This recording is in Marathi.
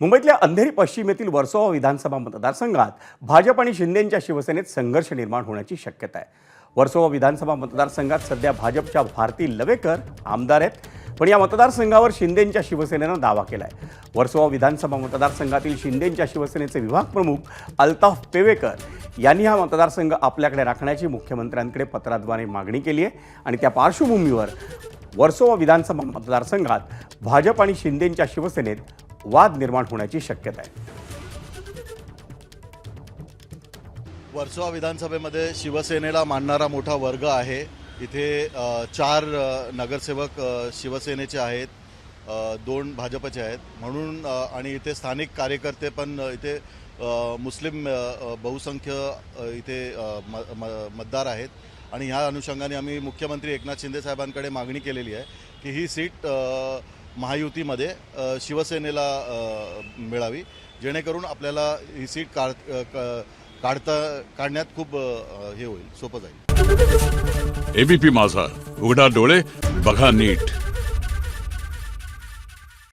मुंबईतल्या अंधेरी पश्चिमेतील वर्सोवा विधानसभा मतदारसंघात भाजप आणि शिंदेंच्या शिवसेनेत संघर्ष निर्माण होण्याची शक्यता आहे. वर्सोवा विधानसभा मतदारसंघात सध्या भाजपच्या भारती लवेकर आमदार आहेत. पण या मतदारसंघावर शिंदेंच्या शिवसेनेनं दावा केला आहे वर्सोवा विधानसभा मतदारसंघातील शिंदेंच्या शिवसेनेचे विभाग प्रमुख अल्ताफ पेवेकर यांनी हा मतदारसंघ आपल्याकडे राखण्याची मुख्यमंत्र्यांकडे पत्राद्वारे मागणी केली आहे. आणि त्या पार्श्वभूमीवर वर्सोवा विधानसभा मतदारसंघात भाजप आणि शिंदेंच्या शिवसेनेत वाद निर्माण होण्याची शक्यता आहे. वर्सोवा विधानसभेमध्ये शिवसेनेला मानणारा मोठा वर्ग आहे. इथे चार नगरसेवक शिवसेनेचे आहेत दोन भाजपचे आहेत. म्हणून आणि इथे स्थानिक कार्यकर्ते पण इथे मुस्लिम बहुसंख्य इथे म- म- मतदार आहेत. आणि ह्या अनुषंगाने आम्ही मुख्यमंत्री एकनाथ शिंदे साहेबांकडे मागणी केलेली आहे की ही सीट महायुतीमध्ये शिवसेनेला मिळावी जेणेकरून आपल्याला ही सीट काढ क- काढता काढण्यात खूप हे होईल सोपं जाईल. एबीपी माझा उघडा डोळे बघा नीट.